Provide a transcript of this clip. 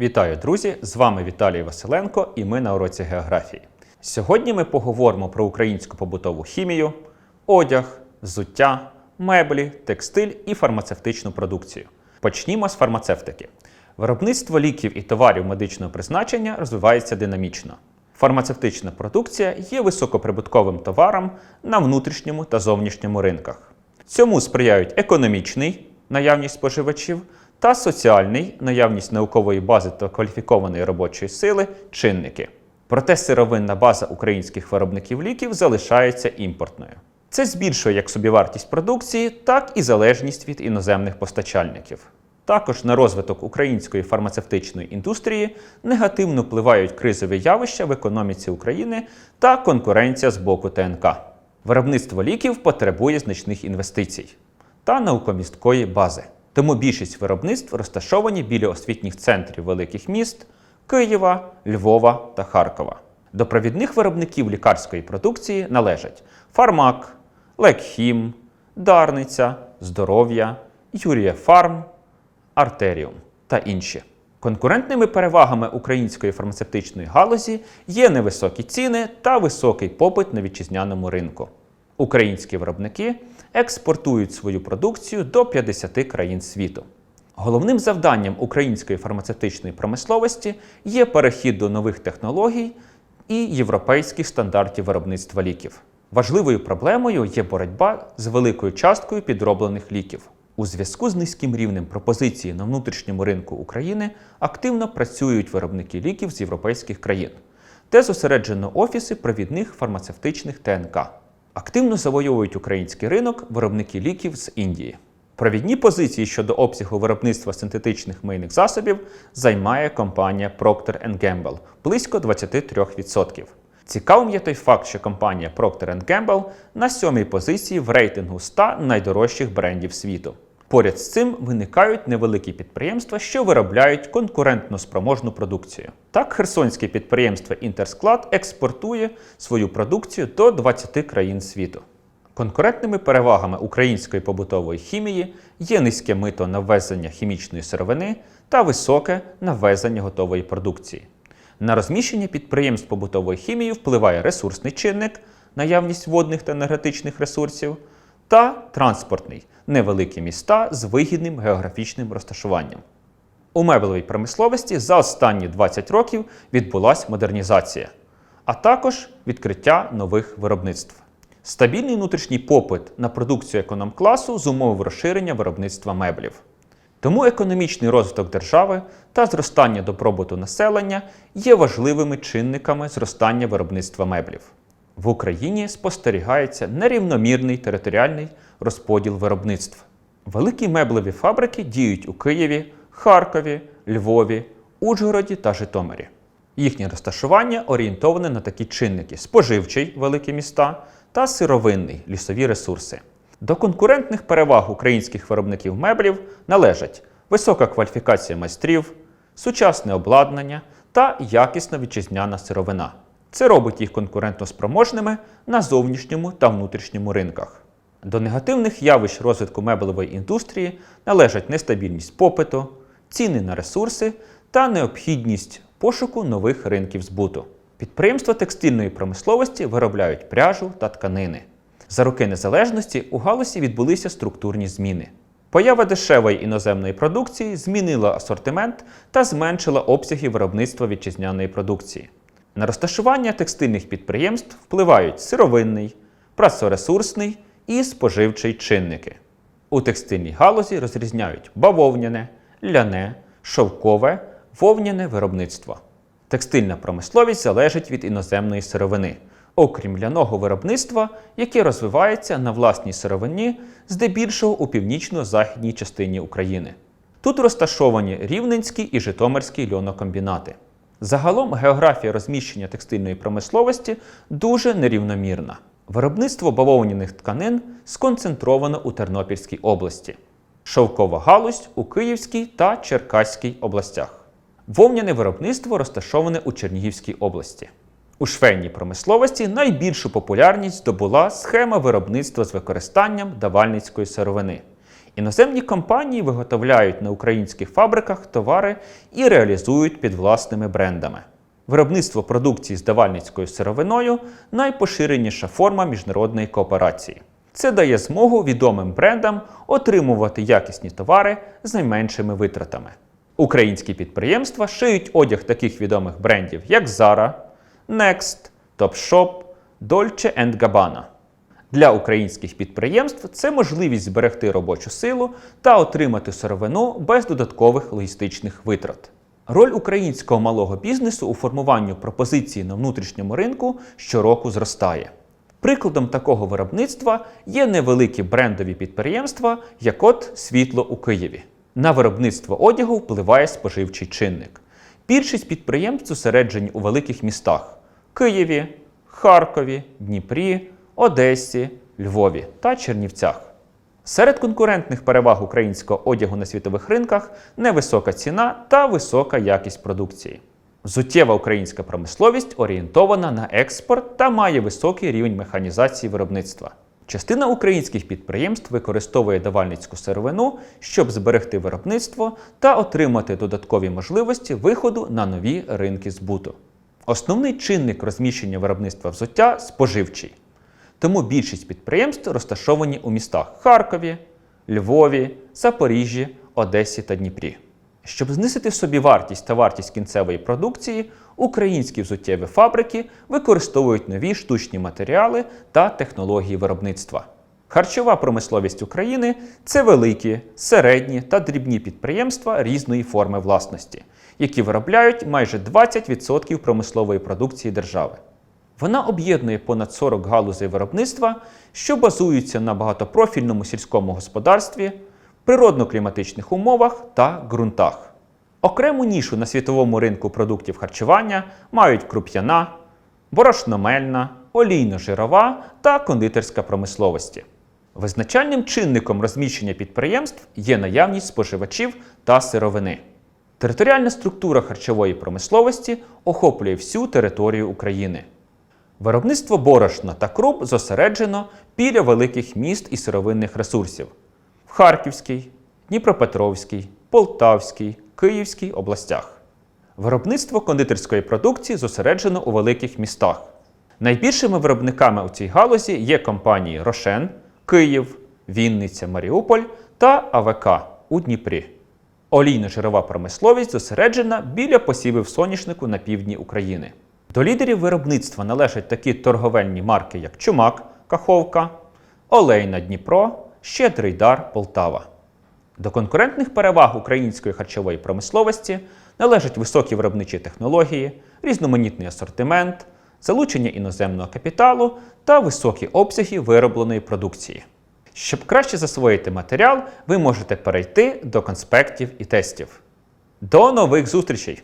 Вітаю, друзі! З вами Віталій Василенко і ми на уроці географії. Сьогодні ми поговоримо про українську побутову хімію, одяг, взуття, меблі, текстиль і фармацевтичну продукцію. Почнімо з фармацевтики. Виробництво ліків і товарів медичного призначення розвивається динамічно. Фармацевтична продукція є високоприбутковим товаром на внутрішньому та зовнішньому ринках. Цьому сприяють економічний наявність споживачів та соціальний наявність наукової бази та кваліфікованої робочої сили чинники. Проте сировинна база українських виробників ліків залишається імпортною. Це збільшує як собівартість продукції, так і залежність від іноземних постачальників. Також на розвиток української фармацевтичної індустрії негативно впливають кризові явища в економіці України та конкуренція з боку ТНК. Виробництво ліків потребує значних інвестицій та наукомісткої бази. Тому більшість виробництв розташовані біля освітніх центрів великих міст Києва, Львова та Харкова. До провідних виробників лікарської продукції належать Фармак, Лекхім, Дарниця, Здоров'я, Юрія Фарм, Артеріум та інші. Конкурентними перевагами української фармацевтичної галузі є невисокі ціни та високий попит на вітчизняному ринку. Українські виробники експортують свою продукцію до 50 країн світу. Головним завданням української фармацевтичної промисловості є перехід до нових технологій і європейських стандартів виробництва ліків. Важливою проблемою є боротьба з великою часткою підроблених ліків. У зв'язку з низьким рівнем пропозиції на внутрішньому ринку України активно працюють виробники ліків з європейських країн, де зосереджено офіси провідних фармацевтичних ТНК. Активно завойовують український ринок виробники ліків з Індії. Провідні позиції щодо обсягу виробництва синтетичних мийних засобів займає компанія Procter Gamble – близько 23%. Цікавим є той факт, що компанія Procter Gamble на сьомій позиції в рейтингу 100 найдорожчих брендів світу. Поряд з цим виникають невеликі підприємства, що виробляють конкурентно спроможну продукцію. Так, херсонське підприємство Інтерсклад експортує свою продукцію до 20 країн світу. Конкурентними перевагами української побутової хімії є низьке мито на ввезення хімічної сировини та високе на ввезення готової продукції. На розміщення підприємств побутової хімії впливає ресурсний чинник, наявність водних та енергетичних ресурсів, та транспортний невеликі міста з вигідним географічним розташуванням. У меблевій промисловості за останні 20 років відбулася модернізація, а також відкриття нових виробництв. Стабільний внутрішній попит на продукцію економ-класу зумовив розширення виробництва меблів. Тому економічний розвиток держави та зростання добробуту населення є важливими чинниками зростання виробництва меблів. В Україні спостерігається нерівномірний територіальний розподіл виробництв. Великі меблеві фабрики діють у Києві, Харкові, Львові, Ужгороді та Житомирі. Їхнє розташування орієнтоване на такі чинники: споживчий великі міста та сировинний лісові ресурси. До конкурентних переваг українських виробників меблів належать висока кваліфікація майстрів, сучасне обладнання та якісна вітчизняна сировина. Це робить їх конкурентоспроможними на зовнішньому та внутрішньому ринках. До негативних явищ розвитку меблевої індустрії належать нестабільність попиту, ціни на ресурси та необхідність пошуку нових ринків збуту. Підприємства текстильної промисловості виробляють пряжу та тканини. За роки незалежності у галузі відбулися структурні зміни. Поява дешевої іноземної продукції змінила асортимент та зменшила обсяги виробництва вітчизняної продукції. На розташування текстильних підприємств впливають сировинний, працоресурсний і споживчий чинники. У текстильній галузі розрізняють бавовняне, ляне, шовкове, вовняне виробництво. Текстильна промисловість залежить від іноземної сировини, окрім ляного виробництва, яке розвивається на власній сировині, здебільшого у північно-західній частині України. Тут розташовані Рівненський і Житомирський льонокомбінати. Загалом географія розміщення текстильної промисловості дуже нерівномірна. Виробництво бавовняних тканин сконцентровано у Тернопільській області, шовкова галузь у Київській та Черкаській областях. Вовняне виробництво розташоване у Чернігівській області. У швейній промисловості найбільшу популярність здобула схема виробництва з використанням давальницької сировини. Іноземні компанії виготовляють на українських фабриках товари і реалізують під власними брендами. Виробництво продукції з давальницькою сировиною найпоширеніша форма міжнародної кооперації. Це дає змогу відомим брендам отримувати якісні товари з найменшими витратами. Українські підприємства шиють одяг таких відомих брендів, як Zara, Next, Topshop, Dolce Gabbana. Для українських підприємств це можливість зберегти робочу силу та отримати сировину без додаткових логістичних витрат. Роль українського малого бізнесу у формуванні пропозиції на внутрішньому ринку щороку зростає. Прикладом такого виробництва є невеликі брендові підприємства, як от світло у Києві. На виробництво одягу впливає споживчий чинник. Більшість підприємств зосереджені у великих містах Києві, Харкові, Дніпрі, Одесі, Львові та Чернівцях. Серед конкурентних переваг українського одягу на світових ринках невисока ціна та висока якість продукції. Взуттєва українська промисловість орієнтована на експорт та має високий рівень механізації виробництва. Частина українських підприємств використовує давальницьку сировину, щоб зберегти виробництво та отримати додаткові можливості виходу на нові ринки збуту. Основний чинник розміщення виробництва взуття споживчий. Тому більшість підприємств розташовані у містах Харкові, Львові, Запоріжжі, Одесі та Дніпрі. Щоб знизити собі вартість та вартість кінцевої продукції, українські взуттєві фабрики використовують нові штучні матеріали та технології виробництва. Харчова промисловість України це великі, середні та дрібні підприємства різної форми власності, які виробляють майже 20% промислової продукції держави. Вона об'єднує понад 40 галузей виробництва, що базуються на багатопрофільному сільському господарстві, природно-кліматичних умовах та ґрунтах. Окрему нішу на світовому ринку продуктів харчування мають круп'яна, борошномельна, олійно-жирова та кондитерська промисловості. Визначальним чинником розміщення підприємств є наявність споживачів та сировини. Територіальна структура харчової промисловості охоплює всю територію України. Виробництво борошна та круп зосереджено біля великих міст і сировинних ресурсів в Харківській, Дніпропетровській, Полтавській, Київській областях. Виробництво кондитерської продукції зосереджено у великих містах. Найбільшими виробниками у цій галузі є компанії Рошен, Київ, Вінниця, Маріуполь та АВК у Дніпрі. Олійно-жирова промисловість зосереджена біля посівів соняшнику на півдні України. До лідерів виробництва належать такі торговельні марки, як Чумак, Каховка, Олейна Дніпро, Щедрий Дар Полтава. До конкурентних переваг української харчової промисловості належать високі виробничі технології, різноманітний асортимент, залучення іноземного капіталу та високі обсяги виробленої продукції. Щоб краще засвоїти матеріал, ви можете перейти до конспектів і тестів. До нових зустрічей!